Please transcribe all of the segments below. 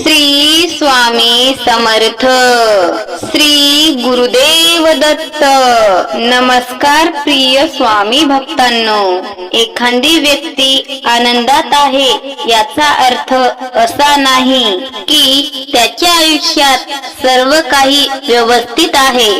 श्री स्वामी समर्थ. श्री गुरुदेव दत्त. नमस्कार प्रिय स्वामी भक्तांनो. एखादी व्यक्ती आनंदात आहे याचा अर्थ असा नाही की त्याच्या आयुष्यात सर्व काही व्यवस्थित आहे.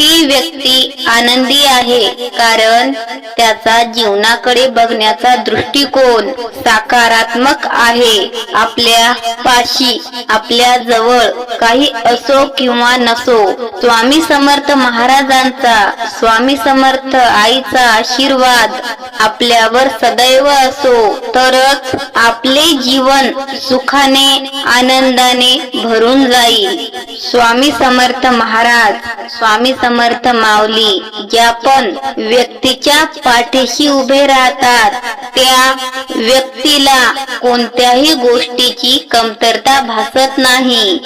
ती व्यक्ती आनंदी आहे कारण त्याचा जीवनाकडे बघण्याचा दृष्टिकोन सकारात्मक आहे. आपल्या पाशी आपल्या जवळ काही असो किंवा नसो स्वामी समर्थ महाराजांचा स्वामी समर्थ आईचा आशीर्वाद आपल्यावर सदैव असो तरच आपले जीवन सुखाने आनंदाने भरून जाईल. स्वामी समर्थ महाराज स्वामी समर्थ समर्थ माऊली ज्या पण व्यक्तीच्या पाठीशी उभे राहतात. त्या व्यक्तीला कोणत्याही गोष्टीची कमतरता भासत नाही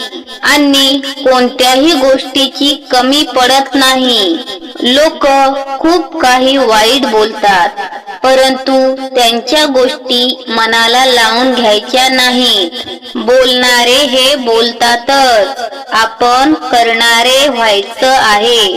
आणि कोणत्याही गोष्टीची कमी पडत नाही. लोक खूप काही वाईट बोलतात परंतु त्यांच्या गोष्टी मनाला लावून घ्यायच्या नाहीत. बोलणारे हे बोलतातच. आपण करणारे व्हायचं आहे.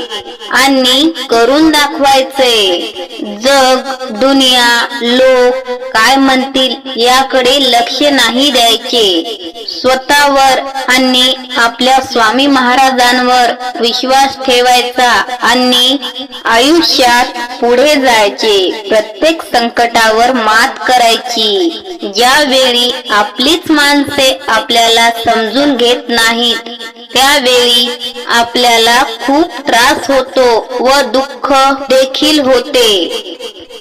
आणि करून दाखवायचे. जग दुनिया लोक काय म्हणतील याकडे लक्ष नाही द्यायचे. स्वतःवर आणि आपल्या स्वामी महाराजांवर विश्वास ठेवायचा आणि आयुष्यात पुढे जायचे. प्रत्येक संकटावर मात करायची. ज्यावेळी आपलीच माणसे आपल्याला समजून घेत नाहीत त्यावेळी आपल्याला खूप त्रास होतो व दुःख देखील होते.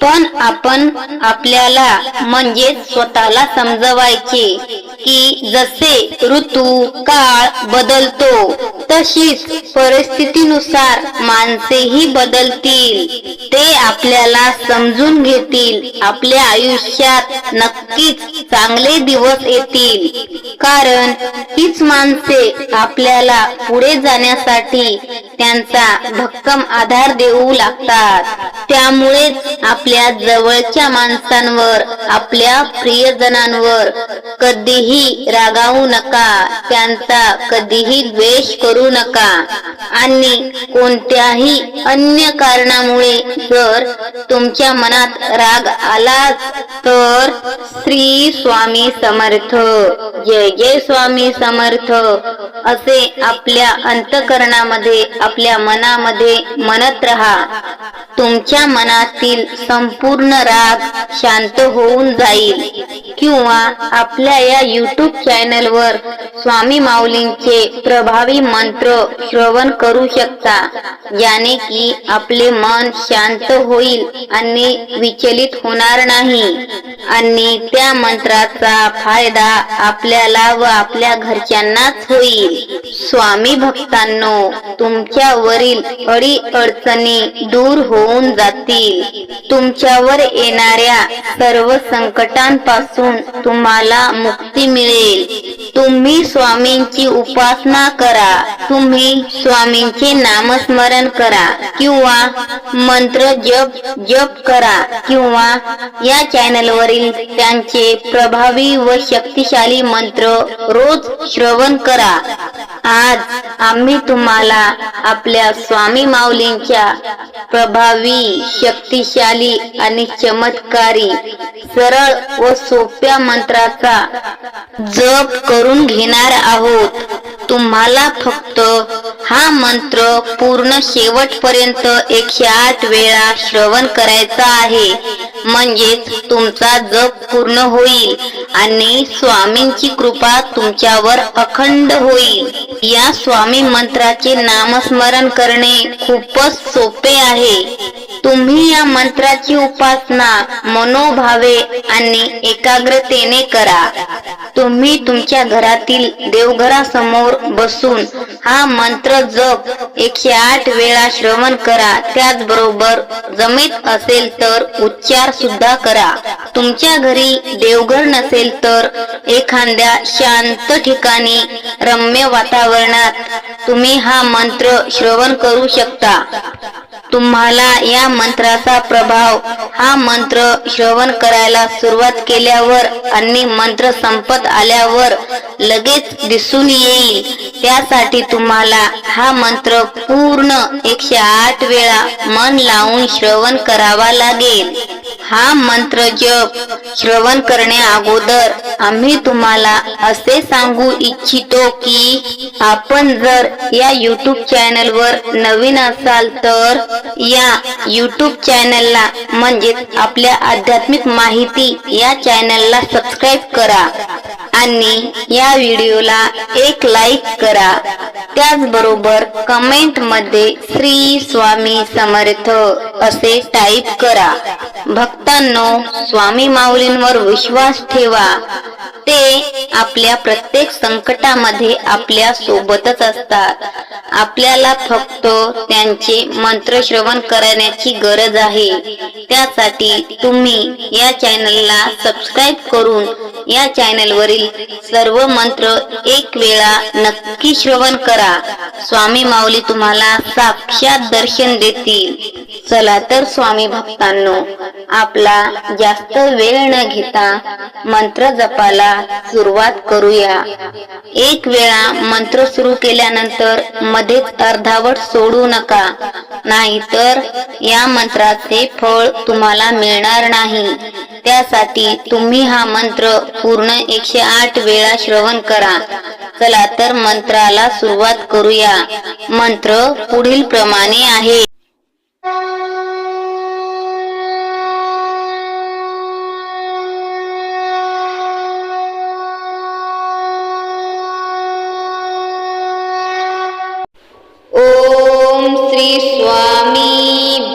पण आपण आपल्याला म्हणजे स्वतःला समजवायचे की जसे ऋतू काळ बदलतो तशीच परिस्थितीनुसार माणसेही बदलतील. ते आपल्याला समजून घेतील. आपल्या आयुष्यात नक्कीच चांगले दिवस येतील. कारण हीच माणसे आपल्याला पुढे जाण्यासाठी त्यांचा भक्कम आधार देऊ लागतात. त्यामुळेच आपल्या जवळच्या माणसांवर आपल्या प्रियजनांवर कधीही रागावू नका. त्यांचा कधीही द्वेष करू नका. आणि कोणत्याही अन्य कारणामुळे जर तुमच्या मनात राग आला तर श्री स्वामी समर्थ. जय जय स्वामी समर्थ. असे आपल्या अंतकरणामध्ये आपल्या मनामध्ये म्हणत राहा. तुमच्या मनातील संपूर्ण राग शांत होऊन जाईल. किंवा आपल्या या युट्यूब चॅनलवर स्वामी माऊलींचे प्रभावी मंत्र श्रवण करू शकता. ज्याने की आपले मन शांत होईल आणि विचलित होणार नाही. आणि त्या मंत्राचा फायदा आपल्याला व आपल्या घरच्यांनाच होईल. स्वामी भक्तांनो तुमच्यावरील अडी अडचणी दूर होऊन जातील. तुमच्यावर येणाऱ्या सर्व संकटांपासून तुम्हाला मुक्ती मिळेल. तुम्ही स्वामींची उपासना करा. तुम्ही स्वामींचे नामस्मरण करा. किंवा मंत्र जप जप करा. किंवा या चॅनलवरील त्यांचे प्रभावी व शक्तिशाली मंत्र रोज श्रवण करा. आज आम्ही तुम्हाला आपल्या स्वामी माऊलींच्या प्रभावी शक्तिशाली आणि चमत्कारी सरळ व सोप्या मंत्राचा जप करून घेणार आहोत. तुम्हाला फक्त हा मंत्र पूर्ण शेवटपर्यंत एकशे आठ वेळा श्रवण करायचा आहे. म्हणजेच तुमचा जप पूर्ण होईल आणि स्वामींची कृपा तुमच्यावर अखंड होईल. या स्वामी मंत्राचे नामस्मरण करणे खूपच सोपे आहे. तुम्ही या मंत्राची उपासना मनोभावे आणि एकाग्रतेने करा. तुम्ही तुमच्या घरातील देवघरासमोर बसून हा मंत्र जप. एकशे आठ वेळा श्रवण करा. त्याचबरोबर जमेत असेल तर उच्चार सुद्धा करा. तुमच्या घरी देवघर नसेल तर एखाद्या शांत ठिकाणी रम्य वातावरणात तुम्ही हा मंत्र श्रवण करू शकता. तुम्हाला या मंत्राचा प्रभाव हा मंत्र श्रवण करायला सुरुवात केल्यावर आणि मंत्र संपत आल्यावर लगेच दिसून येईल. त्यासाठी तुम्हाला हा मंत्र पूर्ण एकशे आठ वेळा मन लावून श्रवण करावा लागेल. हा मंत्र जप श्रवण करण्या अगोदर आम्ही तुम्हाला असे सांगू इच्छितो की आपण जर या युट्यूब चॅनलवर नवीन असाल तर या युट्यूब चॅनलला म्हणजेच आपल्या आध्यात्मिक माहिती या चॅनलला सबस्क्राईब करा आणि या व्हिडिओला एक लाईक करा. त्याचबरोबर कमेंटमध्ये श्री स्वामी समर्थ असे टाईप करा. भक्तांनो स्वामी माऊलींवर विश्वास ठेवा. ते आपल्या प्रत्येक संकटामध्ये आपल्या सोबतच असतात. आपल्याला फक्त त्यांचे मंत्र श्रवण करण्याची गरज आहे. त्यासाठी तुम्ही या चॅनलला सबस्क्राईब करून या चॅनलवरील सर्व मंत्र एक वेळा नक्की श्रवण करा. स्वामी माऊली तुम्हाला साक्षात दर्शन देतील. चला तर स्वामी भक्तांनो आपला जास्त वेळ न घेता मंत्र जपाला सुरुवात करूया. एक वेळा मंत्र सुरू केल्यानंतर मध्येच अर्धावट सोडू नका नाहीतर या मंत्राचे फळ तुम्हाला मिळणार नाही. त्यासाठी तुम्ही हा मंत्र पूर्ण एकशे आठ वेळा श्रवण करा. चला तर मंत्राला सुरुवात करूया. मंत्र पुढील प्रमाणे आहे.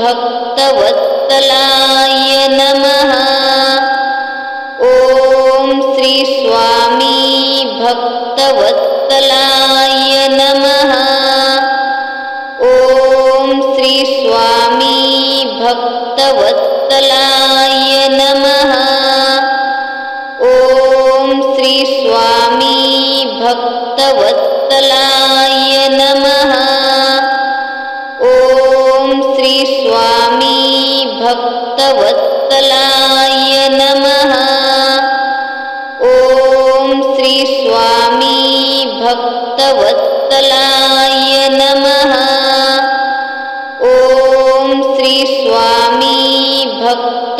भक्तवत्सलाय नमः।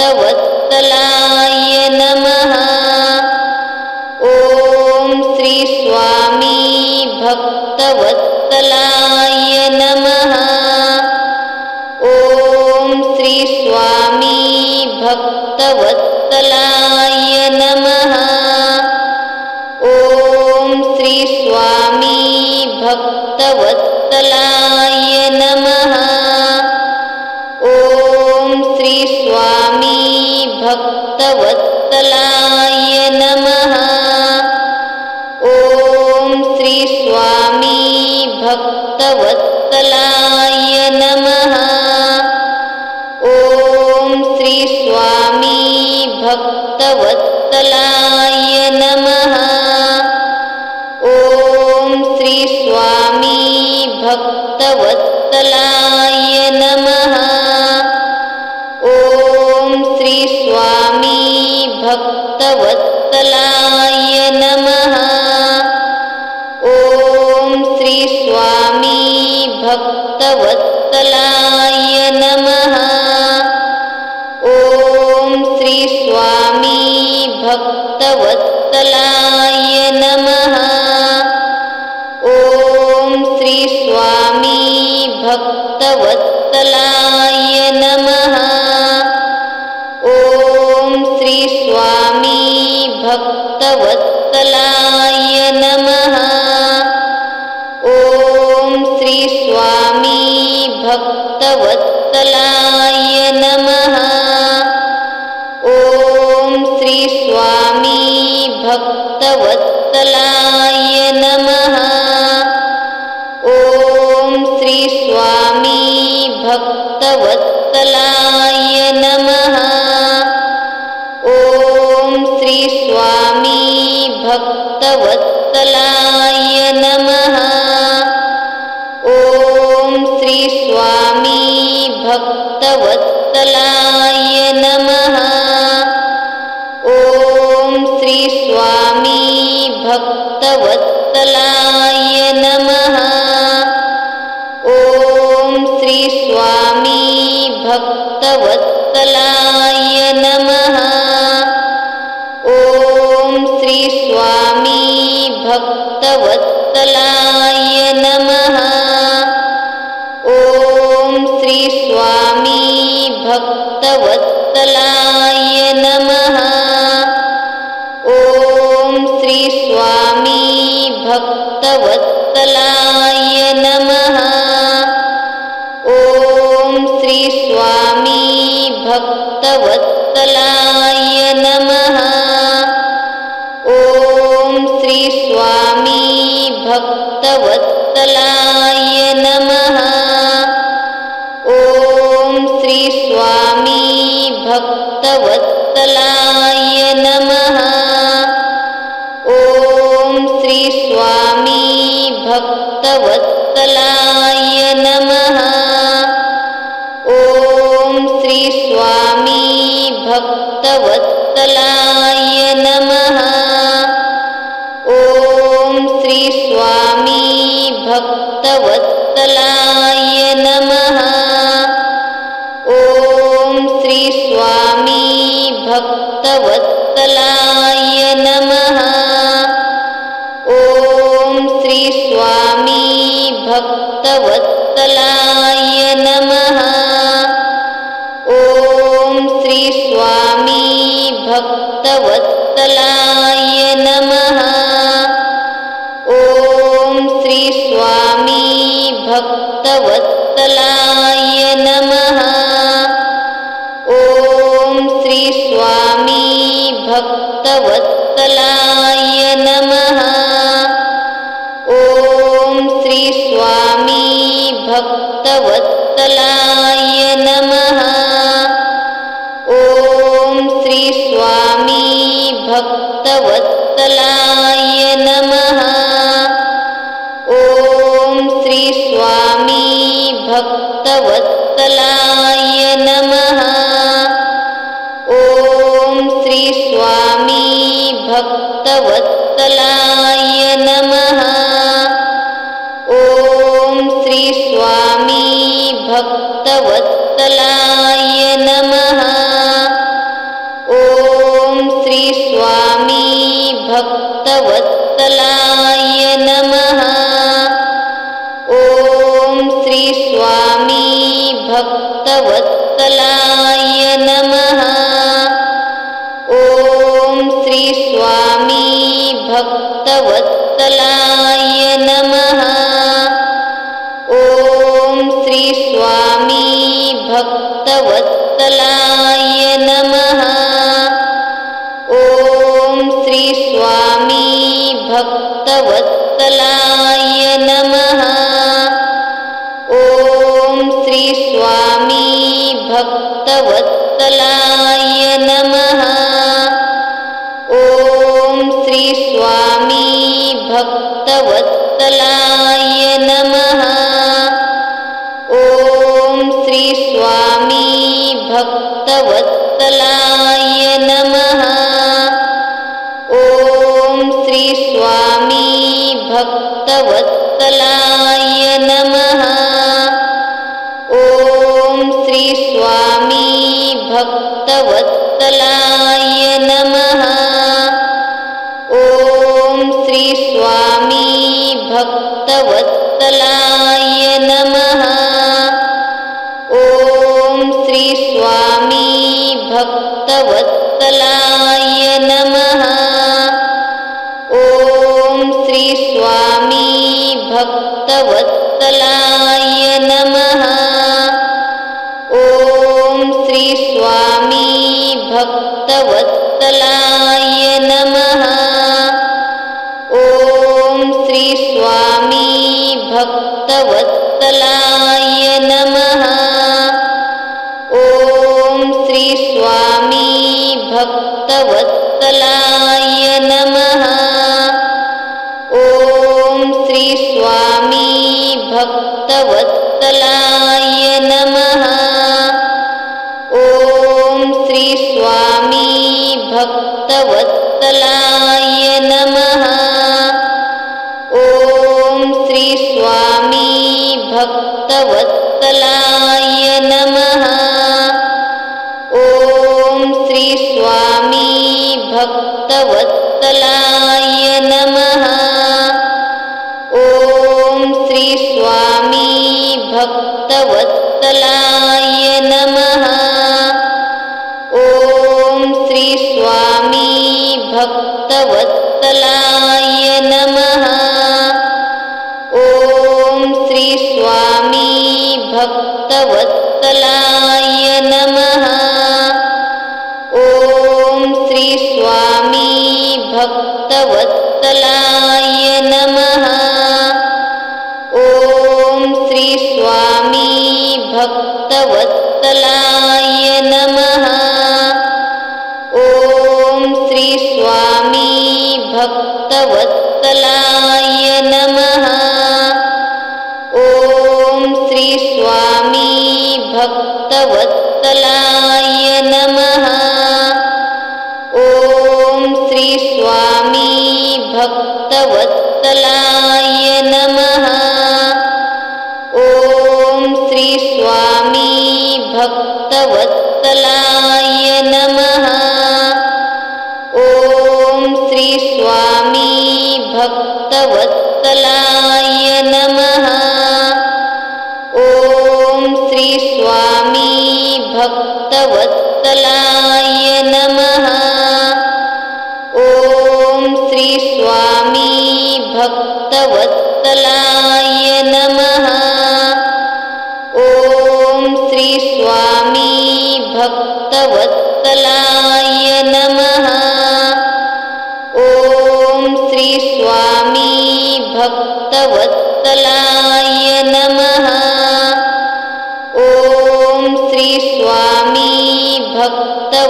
भक्तवत्सलाय नमः। भक्तवत्सलाय नमः। ॐ श्रीस्वामी भक्तवत्सलाय नमः। ॐ श्रीस्वामी भक्तवत्सलाय नमः। ॐ श्रीस्वामी भक्तवत्सलाय भक्तवत् तलाय नमः। भक्तवत्सलाय नमः। ॐ श्री स्वामी भक्तवत्सलाय नमः। ॐ श्री स्वामी भक्तवत्सलाय भगवत्तलाय नमः। ॐ श्रीस्वामी भक्तवत्तलाय नमः। लाय नमः। ॐ श्रीस्वामी स्वामी नमः। मंगलाय नमः। ॐ श्री स्वामी भक्तवत्सलाय नमः। முதலாய நம भक्तवत्सलाय नमः। ॐ श्रीस्वामी भक्तवत्सलाय नमः। नमः। ॐ श्री स्वामी भक्तवत्सलाय नमः।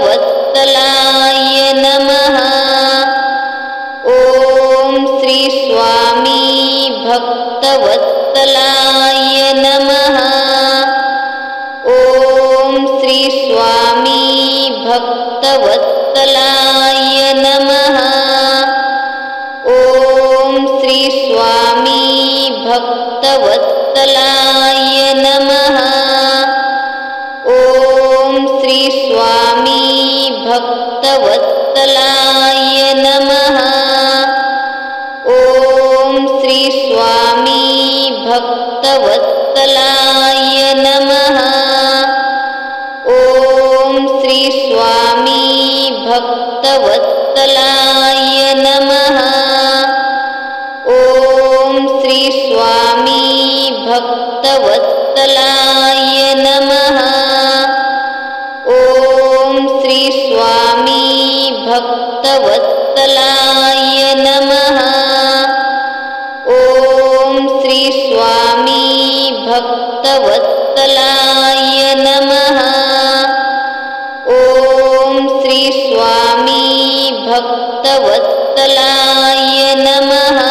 वत्सलाय नमः। नमः। श्री स्वामी भक्तवत्सलाय नमः। ॐ श्री स्वामी भक्तवत् नमः। ॐ श्री स्वामी भक्तवत् नमः।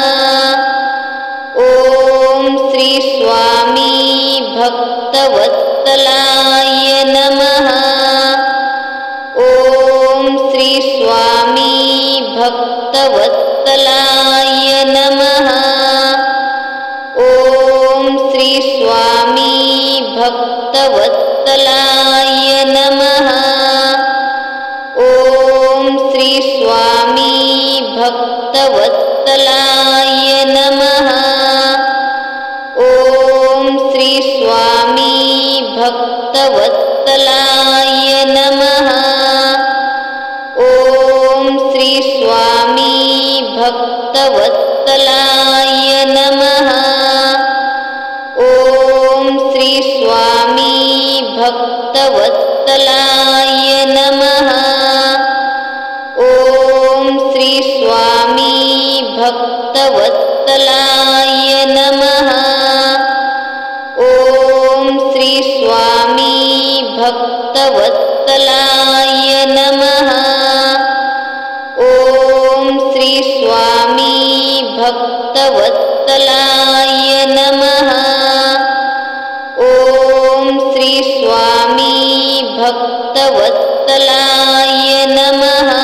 मंगलाय नमः। ॐ श्री स्वामी भक्तवत्सलाय नमः।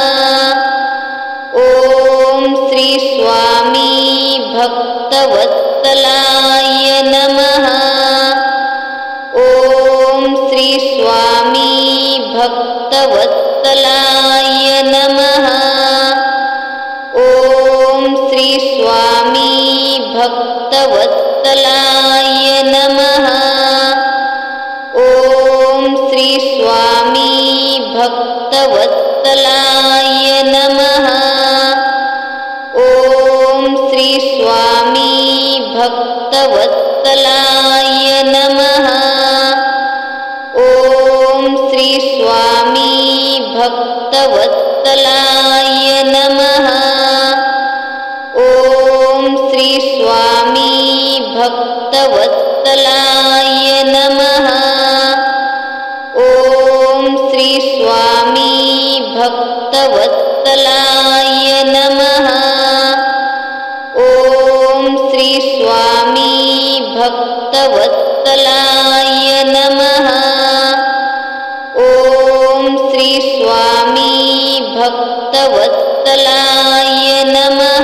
लाय नमः। ॐ श्रीस्वामी स्वामी नमः।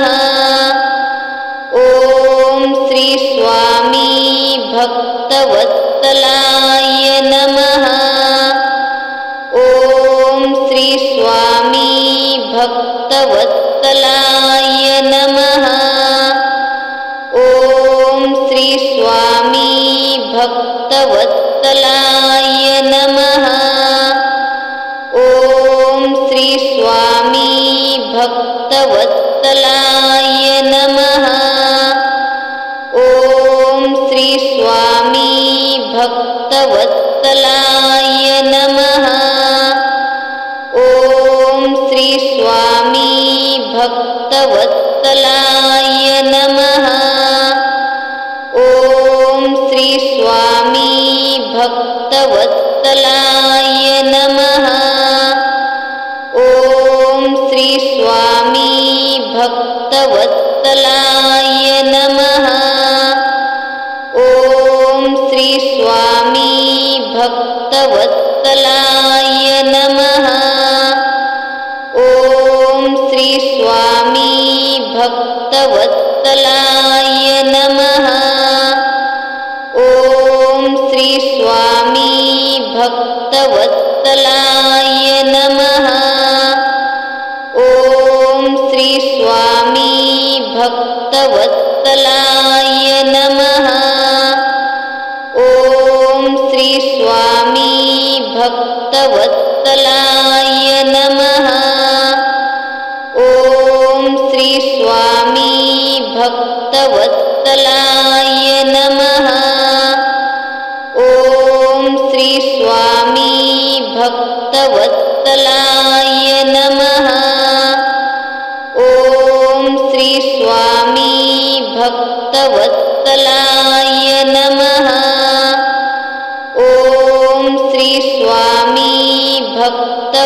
वत्सलाय नमः।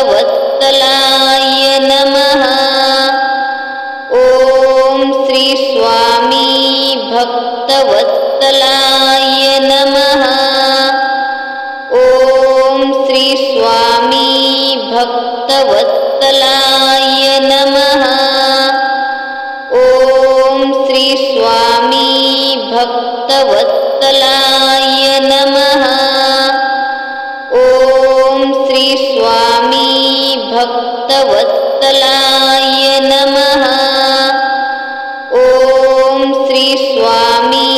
what भगवत्तलाय नमः। ॐ श्री स्वामी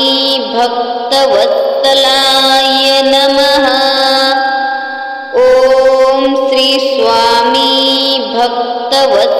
भक्तवत्तलाय नमः। ॐ श्री स्वामी भक्तवत्